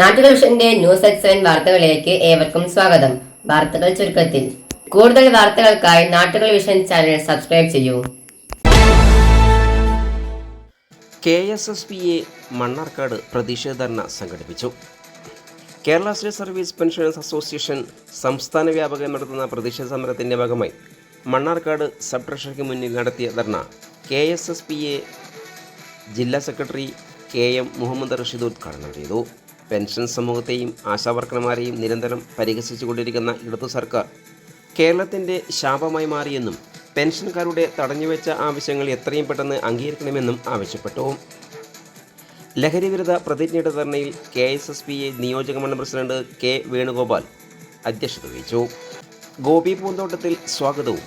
നാട്ടുകൾ വിഷന്റെ news at seven വാർത്തകളിലേക്ക് ഏവർക്കും സ്വാഗതം. വാർത്തകൾ ചുരുക്കത്തിൽ. കൂടുതൽ വാർത്തകൾക്കായി നാട്ടുകൾ വിഷൻ ചാനൽ സബ്സ്ക്രൈബ് ചെയ്യൂ. K S S P A Mannarkkad പ്രതിഷേധ സംഘടിപ്പിച്ചു. Kerala state service pensioners association സംസ്ഥാന വ്യാപകം നടത്തുന്ന പ്രതിഷേധ സമരത്തിന്റെ ഭാഗമായി മണ്ണാർക്കാട് സബ് ട്രഷറിക്ക് മുന്നിൽ നടത്തിയ dharna K S S P A ജില്ലാ secretary K M Muhammad Rasheed ഉദ്ഘാടനം ചെയ്തു. പെൻഷൻ സമൂഹത്തെയും ആശാവർക്കർമാരെയും നിരന്തരം പരിഹസിച്ചുകൊണ്ടിരിക്കുന്ന ഇടതു സർക്കാർ കേരളത്തിന്റെ ശാപമായി മാറിയെന്നും പെൻഷൻകാരുടെ തടഞ്ഞുവെച്ച ആവശ്യങ്ങൾ എത്രയും പെട്ടെന്ന് അംഗീകരിക്കണമെന്നും ആവശ്യപ്പെട്ടു. ലഹരിവിരുദ്ധ പ്രതിജ്ഞയുടെ ധർണയിൽ K S S P A നിയോജക മണ്ഡലം പ്രസിഡന്റ് കെ വേണുഗോപാൽ അധ്യക്ഷത വഹിച്ചു. ഗോപി പൂന്തോട്ടത്തിൽ സ്വാഗതവും.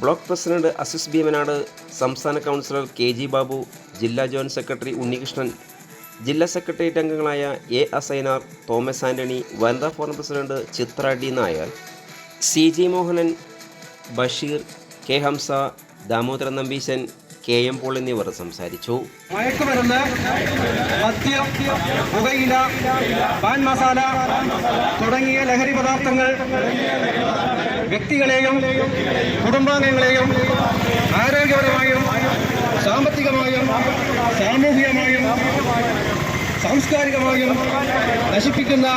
ബ്ലോക്ക് പ്രസിഡന്റ് അസിസ് ഭീമനാട് സംസ്ഥാന കൗൺസിലർ കെ ജി ബാബു ജില്ലാ ജോയിന്റ് സെക്രട്ടറി ഉണ്ണികൃഷ്ണൻ ജില്ലാ സെക്രട്ടേറിയറ്റ് അംഗങ്ങളായ എ അസൈനാർ തോമസ് ആന്റണി വനിതാ forum president Chitra D Nair C G Mohanan Basheer K Hamsa Damodaran Nambeesan K M Paul എന്നിവർ സംസാരിച്ചു. മയക്കുമരുന്ന് മദ്യം പുകയില പാൻ മസാല തുടങ്ങിയ ലഹരി പദാർത്ഥങ്ങൾ വ്യക്തികളെയും കുടുംബാംഗങ്ങളെയും ആരോഗ്യപരമായും സാമ്പത്തികമായും സാമൂഹികമായും സാംസ്കാരികമായും നശിപ്പിക്കുന്ന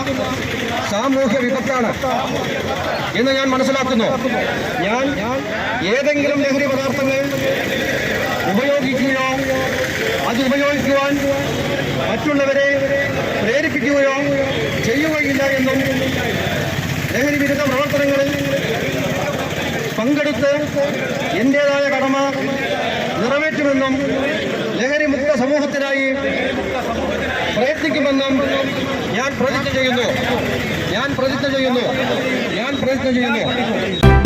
സാമൂഹ്യ വിപത്താണ് എന്ന് ഞാൻ മനസ്സിലാക്കുന്നു. ഞാൻ ഏതെങ്കിലും ലഹരി പദാർത്ഥങ്ങൾ ഉപയോഗിക്കുകയോ അത് ഉപയോഗിക്കുവാൻ മറ്റുള്ളവരെ പ്രേരിപ്പിക്കുകയോ ചെയ്യുകയില്ല എന്നും ലഹരി വിരുദ്ധ പ്രവർത്തനങ്ങളിൽ പങ്കെടുത്ത് എന്റേതായ കടമ നിറവേറ്റുമെന്നും ലഹരി മുക്ത സമൂഹത്തിനായി പ്രയത്നിക്കുമെന്നും ഞാൻ പ്രതിജ്ഞ ചെയ്യുന്നു. ഞാൻ പ്രതിജ്ഞ ചെയ്യുന്നു. ഞാൻ പ്രതിജ്ഞ ചെയ്യുന്നു.